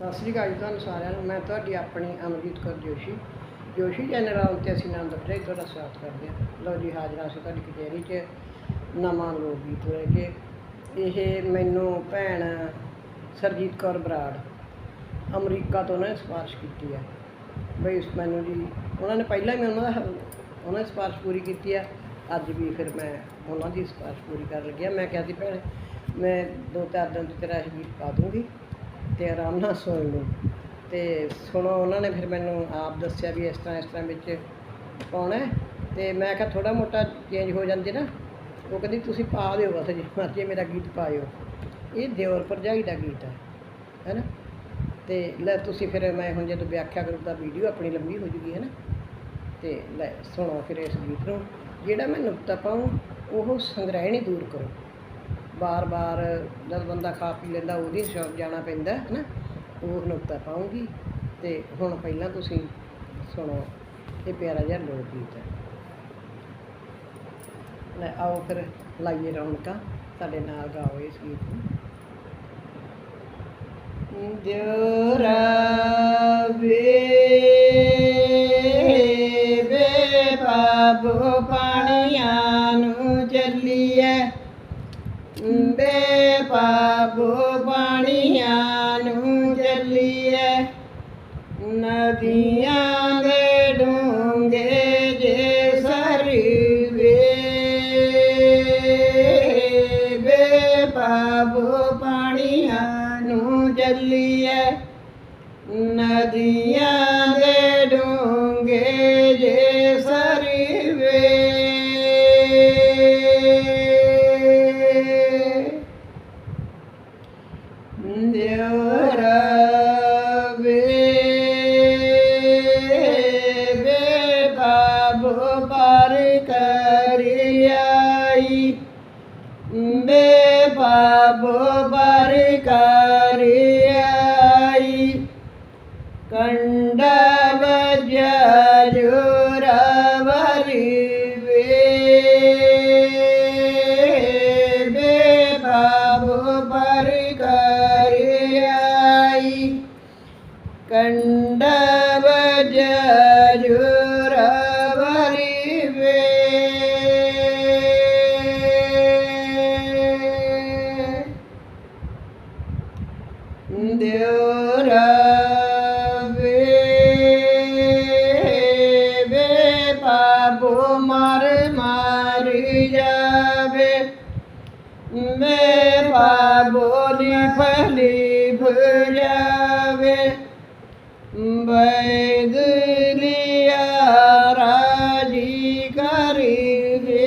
ਸਤਿ ਸ੍ਰੀ ਅਕਾਲ ਜੀ ਤੁਹਾਨੂੰ ਸਾਰਿਆਂ ਨੂੰ। ਮੈਂ ਤੁਹਾਡੀ ਆਪਣੀ ਅਮਰਜੀਤ ਕੌਰ ਜੋਸ਼ੀ। ਜੋਸ਼ੀ ਚੈਨਲ ਆਉਂ ਤੇ ਅਸੀਂ ਆਨੰਦ ਜੀ ਤੁਹਾਡਾ ਸਵਾਗਤ ਕਰਦੇ ਹਾਂ। ਲਓ ਜੀ, ਹਾਜ਼ਰਾਂ ਤੁਹਾਡੀ ਕਚਹਿਰੀ 'ਚ, ਨਵਾਂ ਲੋਕ ਗੀਤ ਲੈ ਕੇ। ਇਹ ਮੈਨੂੰ ਭੈਣ ਸਰਜੀਤ ਕੌਰ ਬਰਾੜ ਅਮਰੀਕਾ ਤੋਂ ਨੇ ਸਿਫਾਰਿਸ਼ ਕੀਤੀ ਹੈ ਬਈ ਇਸ ਮੈਨੂੰ ਜੀ, ਉਹਨਾਂ ਨੇ ਪਹਿਲਾਂ ਹੀ ਉਹਨਾਂ ਦਾ, ਉਹਨਾਂ ਨੇ ਸਿਫਾਰਿਸ਼ ਪੂਰੀ ਕੀਤੀ ਆ। ਅੱਜ ਵੀ ਫਿਰ ਮੈਂ ਉਹਨਾਂ ਦੀ ਸਿਫਾਰਿਸ਼ ਪੂਰੀ ਕਰਨ ਲੱਗਿਆ। ਮੈਂ ਕਿਹਾ ਸੀ ਭੈਣ, ਮੈਂ ਦੋ ਚਾਰ ਦਿਨ 'ਚ ਤੇਰਾ ਇਹ ਗੀਤ ਪਾ ਦੂੰਗੀ। ਤੇ ਆਰਾਮ ਨਾਲ ਸੁਣ ਲਓ। ਤੇ ਸੁਣੋ, ਉਹਨਾਂ ਨੇ ਫਿਰ ਮੈਨੂੰ ਆਪ ਦੱਸਿਆ ਵੀ ਇਸ ਤਰ੍ਹਾਂ ਇਸ ਤਰ੍ਹਾਂ ਵਿੱਚ ਪਾਉਣਾ ਹੈ। ਤੇ ਮੈਂ ਕਿਹਾ ਥੋੜਾ ਮੋਟਾ ਚੇਂਜ ਹੋ ਜਾਂਦੇ ਨਾ, ਉਹ ਕਹਿੰਦੀ ਤੁਸੀਂ ਪਾ ਦਿਓ ਬਸ ਜੀ ਮਰਜ਼ੀ ਮੇਰਾ ਗੀਤ ਪਾਇਓ। ਇਹ ਦਿਓਰ ਭਰਜਾਈ ਦਾ ਗੀਤ ਹੈ ਹੈਨਾ ਤੇ ਲੈ ਤੁਸੀਂ ਫਿਰ ਮੈਂ ਹੁਣ ਜਦੋਂ ਵਿਆਖਿਆ ਕਰੂ ਤਾਂ ਵੀਡੀਓ ਆਪਣੀ ਲੰਬੀ ਹੋ ਜੂਗੀ ਹੈਨਾ ਤੇ ਲੈ ਸੁਣੋ ਫਿਰ ਇਸ ਗੀਤ ਨੂੰ। ਜਿਹੜਾ ਮੈਂ ਨੁਕਤਾ ਪਾਉਂ ਉਹ ਸੰਗ੍ਰਹਿਣੀ ਦੂਰ ਕਰੋ। ਬਾਰ-ਬਾਰ ਜਦ ਬੰਦਾ ਖਾ ਪੀ ਲੈਂਦਾ, ਉਹਦੀ ਸ਼ੌਕ ਜਾਣਾ ਪੈਂਦਾ ਹੈ ਨਾ ਉਹ ਨੁਕਤਾ ਪਾਉਂਗੀ ਤੇ ਹੁਣ ਪਹਿਲਾਂ ਤੁਸੀਂ ਸੁਣੋ, ਇਹ ਪਿਆਰਾ ਜਿਹਾ ਲੋਕ ਗੀਤ ਹੈ। ਲੈ ਆਓ ਫਿਰ, ਲਾਈਏ ਰੌਣਕਾਂ। ਸਾਡੇ ਨਾਲ ਗਾਓ ਇਸ ਗੀਤ ਨੂੰ। ਜੋਰਾ ਵੇ ਬਾਬੂ ਪਾਣੀਆਂ ਨੂੰ ਚੱਲੀਏ ਨਦੀਆਂ ਦੇ ਡੂੰਘੇ ਜੇ ਸਰਵੇ। ਦਿਉਰ yeah. ਬਾਬੂ ਲਿਫ ਲਿਫ ਜਾਵੇ ਬੈਦ ਲਿਆ ਰਾਜੀ ਕਰੀਵੇ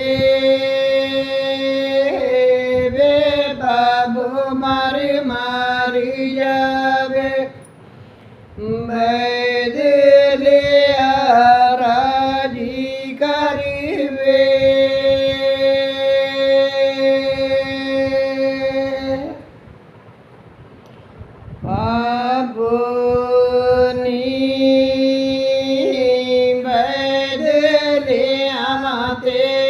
ਵੇ ਬਾਬੂ ਮਰ ਮਰ ਜਾਵੇ। bater.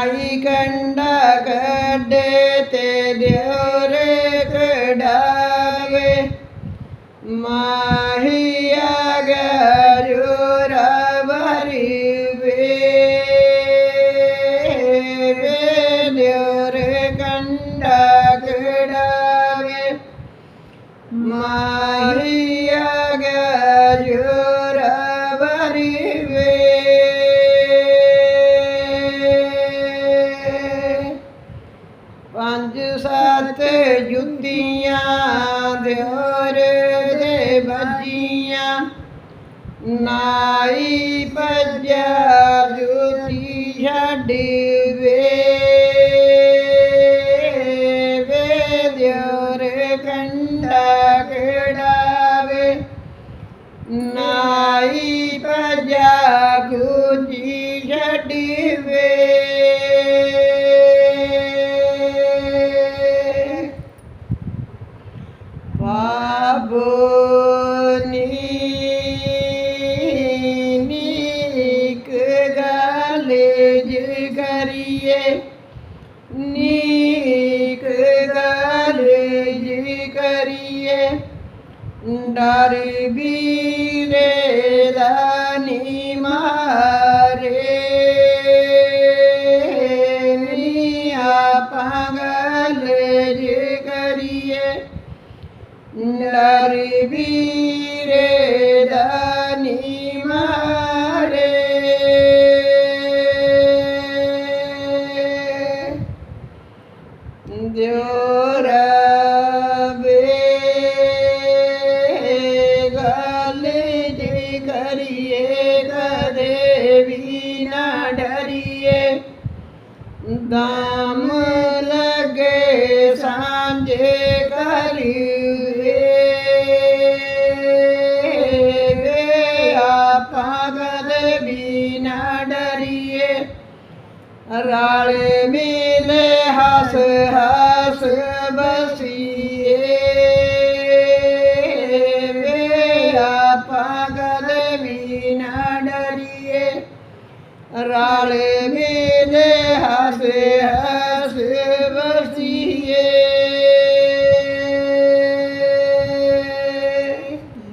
ਨਾਈ ਕੰਡ ਕੰਡਾ ਕੱਢੇ ਤੇ ਦਿਉਰ ਕਢਾਵੇ। ਮਾਹੀਆ ਦਿਓਰ ਦੇ ਵੱਜੀਆਂ ਨਾਈ ਭੱਜਿਆ ਜੁੱਤੀ ਛੱਡ ਵੇ ਵੇ ਦਿਓਰ ਕੰਡਾ ਕਿੜਾਵੇ ਨਾਈ ਭਜਾ ਗੁਜੀ ਕਰੀਏ। ਨੀਕ ਗਾਲੇ ਜਿ ਕਰੀਏ। ਡਰ ਵੀਰੇ ਦਾਨੀ ਮਾਰੇ। ਨੀ ਆਪਾਂ ਗੱਲ ਜੀ ਕਰੀਏ। ਡਰ ਵੀਰੇ ਕਰੀਏ, ਕਦੇ ਵੀ ਨਾ ਡਰੀਏ। ਦਾਮ ਲਗੇ ਸਾਂਝੇ ਕਰੀਏ। ਵੇ ਆਪਾਂ ਕਦੇ ਵੀ ਨਾ ਡਰੀਏ। ਰਾਲੇ ਮਿਲੇ ਹੱਸ ਹੱਸ ਬਸੀਏ।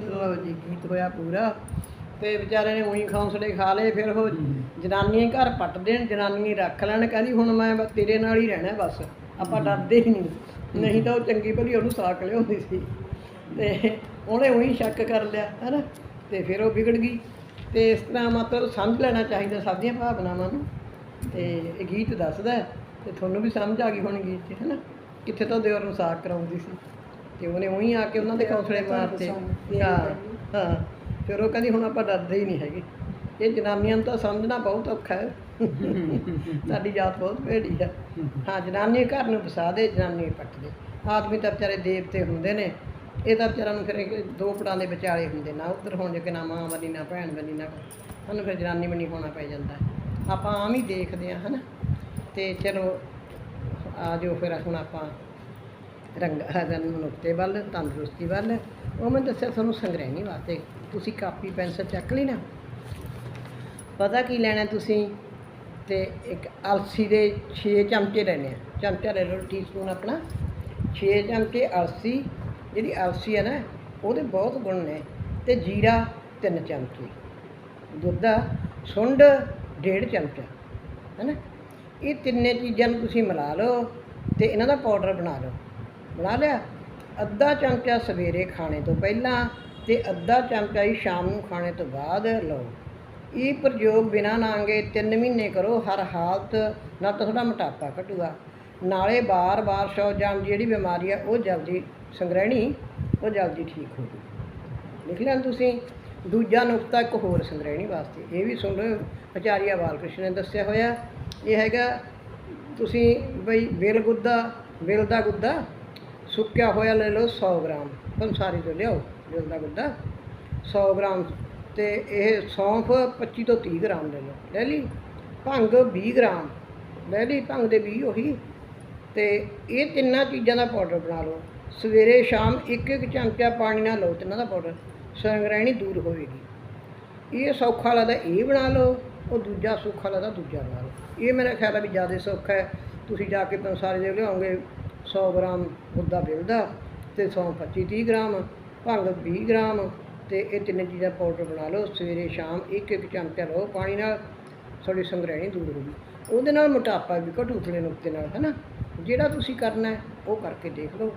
ਲੋ ਜੀ ਗੀਤ ਹੋਇਆ ਪੂਰਾ। ਤੇ ਵਿਚਾਰੇ ਨੇ ਉਹੀ ਖੌਂਸਲੇ ਖਾ ਲਏ ਫਿਰ ਉਹ ਜਨਾਨੀਆਂ ਘਰ ਪੱਟ ਦੇਣ ਜਨਾਨੀਆਂ ਹੀ ਰੱਖ ਲੈਣ ਕਹਿੰਦੀ ਹੁਣ ਮੈਂ ਬਸ ਤੇਰੇ ਨਾਲ ਹੀ ਰਹਿਣਾ ਬਸ ਆਪਾਂ ਡਰਦੇ ਹੀ ਨਹੀਂ। ਨਹੀਂ ਤਾਂ ਉਹ ਚੰਗੀ ਭਲੀ ਉਹਨੂੰ ਸਾਕ ਲਿਆਉਂਦੀ ਸੀ। ਤੇ ਉਹਨੇ ਉਹੀ ਸ਼ੱਕ ਕਰ ਲਿਆ ਹੈਨਾ? ਤੇ ਫਿਰ ਉਹ ਵਿਗੜ ਗਈ। ਤੇ ਇਸ ਤਰ੍ਹਾਂ ਮਤਲਬ ਸਮਝ ਲੈਣਾ ਚਾਹੀਦਾ ਸਭ ਦੀਆਂ ਭਾਵਨਾਵਾਂ ਨੂੰ। ਤੇ ਇਹ ਗੀਤ ਦੱਸਦਾ ਤੇ ਤੁਹਾਨੂੰ ਵੀ ਸਮਝ ਆ ਗਈ ਹੋਣੀ ਗੀਤ 'ਚ ਹੈਨਾ ਕਿੱਥੇ ਤਾਂ ਦਿਓਰ ਨੂੰ ਸਾਕ ਕਰਾਉਂਦੀ ਸੀ। ਤੇ ਉਹਨੇ ਉਹੀ ਆ ਕੇ ਉਹਨਾਂ ਦੇ ਕੌਂਸਲੇ ਮਾਰਤੇ। ਹਾਂ ਹਾਂ। ਫਿਰ ਉਹ ਕਹਿੰਦੀ ਹੁਣ ਆਪਾਂ ਡਰਦੇ ਹੀ ਨਹੀਂ ਹੈਗੇ। ਇਹ ਜਨਾਨੀਆਂ ਨੂੰ ਤਾਂ ਸਮਝਣਾ ਬਹੁਤ ਔਖਾ ਹੈ। ਸਾਡੀ ਜਾਤ ਬਹੁਤ ਭੇੜੀ ਹੈ। ਹਾਂ ਜਨਾਨੀ ਘਰ ਨੂੰ ਵਸਾ ਦੇ ਜਨਾਨੀ ਪੱਟ ਦੇ। ਆਦਮੀ ਤਾਂ ਵਿਚਾਰੇ ਦੇਵਤੇ ਹੁੰਦੇ ਨੇ। ਇਹ ਤਾਂ ਵਿਚਾਰਾਂ ਨੂੰ ਫਿਰ ਦੋ ਪੜਾਂ ਦੇ ਵਿਚਾਲੇ ਹੁੰਦੇ ਨਾ। ਉੱਧਰ ਹੋਣ ਜੇ ਕਿ ਨਾ ਮਾਂ ਬਣੀ ਨਾ ਭੈਣ ਬਣੀ ਨਾ ਉਹਨੂੰ ਫਿਰ ਜਨਾਨੀ ਬਣੀ ਹੋਣਾ ਪੈ ਜਾਂਦਾ। ਆਪਾਂ ਆਮ ਹੀ ਦੇਖਦੇ ਹਾਂ, ਹਨਾ? ਤੇ ਚਲੋ, ਆ ਜਾਓ ਫਿਰ ਹੁਣ ਆਪਾਂ ਰੰਗ ਹਰਨ ਨੁਕਤੇ ਵੱਲ, ਤੰਦਰੁਸਤੀ ਵੱਲ। ਉਹ ਮੈਂ ਦੱਸਿਆ ਤੁਹਾਨੂੰ ਸੰਗ੍ਰਹਿਣੀ ਵਾਸਤੇ। ਤੁਸੀਂ ਕਾਪੀ, ਪੈਨਸਲ ਚੱਕ ਲੈਣਾ। ਪਤਾ ਕੀ ਲੈਣਾ ਤੁਸੀਂ? ਤੇ ਇੱਕ ਅਲਸੀ ਦੇ 6 ਚਮਚੇ ਲੈਣੇ ਆ। ਚਮਚਾ ਲੈ ਲਓ ਟੀਸਪੂਨ ਆਪਣਾ। 6 ਚਮਚੇ ਅਲਸੀ, ਜਿਹੜੀ ਅਲਸੀ ਹੈ ਨਾ, ਉਹਦੇ ਬਹੁਤ ਗੁਣ ਨੇ। ਤੇ ਜੀਰਾ 3 ਚਮਚੇ। ਦੁੱਧ ਸੁੰਡ ਡੇਢ ਚਮਚਾ ਹੈਨਾ? ਇਹ ਤਿੰਨੇ ਚੀਜ਼ਾਂ ਨੂੰ ਤੁਸੀਂ ਮਿਲਾ ਲਓ ਤੇ ਇਹਨਾਂ ਦਾ ਪਾਊਡਰ ਬਣਾ ਲਓ। ਬਣਾ ਲਿਆ? ਅੱਧਾ ਚਮਚਾ ਸਵੇਰੇ ਖਾਣੇ ਤੋਂ ਪਹਿਲਾਂ ਤੇ ਅੱਧਾ ਚਮਚਾ ਹੀ ਸ਼ਾਮ ਨੂੰ ਖਾਣੇ ਤੋਂ ਬਾਅਦ ਲਓ। ਇਹ ਪ੍ਰਯੋਗ ਬਿਨਾਂ ਨਾਂਗੇ 3 ਮਹੀਨੇ ਕਰੋ, ਹਰ ਹਾਲਤ ਨਾਲ ਤਾਂ ਤੁਹਾਡਾ ਮੋਟਾਪਾ ਘਟੂਗਾ। ਨਾਲੇ ਬਾਰ-ਬਾਰ ਸੌ ਜਾਣ ਦੀ ਜਿਹੜੀ ਬਿਮਾਰੀ ਆ, ਉਹ ਜਲਦੀ ਸੰਗ੍ਰਹਿਣੀ, ਉਹ ਜਲਦੀ ਠੀਕ ਹੋ ਜੂ। ਲਿਖ ਲੈਣ ਤੁਸੀਂ? ਦੂਜਾ ਨੁਕਤਾ ਇੱਕ ਹੋਰ ਸੰਗ੍ਰਹਿਣੀ ਵਾਸਤੇ, ਇਹ ਵੀ ਸੁਣ ਲਓ। ਆਚਾਰੀਆ ਬਾਲਕ੍ਰਿਸ਼ਨ ਨੇ ਦੱਸਿਆ ਹੋਇਆ। ਇਹ ਹੈਗਾ, ਤੁਸੀਂ ਬਈ ਬਿਲ ਗੁੱਦਾ, ਬਿਲ ਦਾ ਗੁੱਦਾ ਸੁੱਕਿਆ ਹੋਇਆ ਲੈ ਲਓ 100 ਗ੍ਰਾਮ। ਪੰਸਾਰੀ ਤੋਂ ਲਿਆਓ ਬਿਲ ਦਾ ਗੁੱਦਾ। 100 ਗ੍ਰਾਮ ਤੇ ਇਹ ਸੌਂਫ 25 ਤੋਂ 30 ਗ੍ਰਾਮ ਲੈ ਲਓ। ਲੈ ਲਈ, ਭੰਗ 20 ਗ੍ਰਾਮ। ਲੈ ਲਈ, ਭੰਗ ਦੇ 20 ਉਹੀ। ਤੇ ਇਹ ਤਿੰਨਾਂ ਚੀਜ਼ਾਂ ਦਾ ਪਾਊਡਰ ਬਣਾ ਲਓ। ਸਵੇਰੇ ਸ਼ਾਮ ਇੱਕ ਇੱਕ ਚਮਚਾ ਪਾਣੀ ਨਾਲ ਲਓ, ਤਿੰਨਾਂ ਦਾ ਪਾਊਡਰ। ਸੰਗ੍ਰਹਿਣੀ ਦੂਰ ਹੋਵੇਗੀ। ਇਹ ਸੌਖਾ ਲੱਗਦਾ, ਇਹ ਬਣਾ ਲਓ। ਉਹ ਦੂਜਾ ਸੌਖਾ ਲੱਗਦਾ ਦੂਜਾ ਨਾਲ। ਇਹ ਮੇਰਾ ਖਿਆਲ ਹੈ ਵੀ ਜ਼ਿਆਦਾ ਸੌਖਾ ਹੈ। ਤੁਸੀਂ ਜਾ ਕੇ ਪੰਸਾਰੇ ਦੇ ਲਿਆਓਗੇ 100 ਗ੍ਰਾਮ ਉੱਦਾ ਬਿਲਦਾ ਤੇ ਸੌਂਫ 25 30 ਗ੍ਰਾਮ, ਭੰਗ 20 ਗ੍ਰਾਮ ਤੇ ਇਹ ਤਿੰਨ ਚੀਜ਼ਾਂ ਪਾਊਡਰ ਬਣਾ ਲਓ, ਸਵੇਰੇ ਸ਼ਾਮ ਇੱਕ ਇੱਕ ਚਮਚਾ ਲਓ ਪਾਣੀ ਨਾਲ, ਤੁਹਾਡੀ ਸੰਗ੍ਰਹਿਣੀ ਦੂਰ ਹੋਊਗੀ ਉਹਦੇ ਨਾਲ ਮੋਟਾਪਾ ਵੀ ਘਟੂ ਥਲੇ ਨੁਕਤੇ ਨਾਲ ਹੈ ਨਾ ਜਿਹੜਾ ਤੁਸੀਂ ਕਰਨਾ ਹੈ, ਉਹ ਕਰਕੇ ਦੇਖ ਲਓ।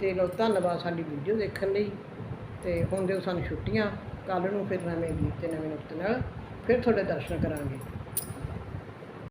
ਤੇ ਲਓ, ਧੰਨਵਾਦ ਸਾਡੀ ਵੀਡੀਓ ਦੇਖਣ ਲਈ। ਤੇ ਹੁਣ ਦਿਓ ਸਾਨੂੰ ਛੁੱਟੀਆਂ ਕੱਲ ਨੂੰ ਫਿਰ ਨਵੇਂ ਗੀਤ ਤੇ ਨਵੇਂ ਨੁਕਤੇ ਨਾਲ ਫਿਰ ਤੁਹਾਡੇ ਦਰਸ਼ਨ ਕਰਾਂਗੇ।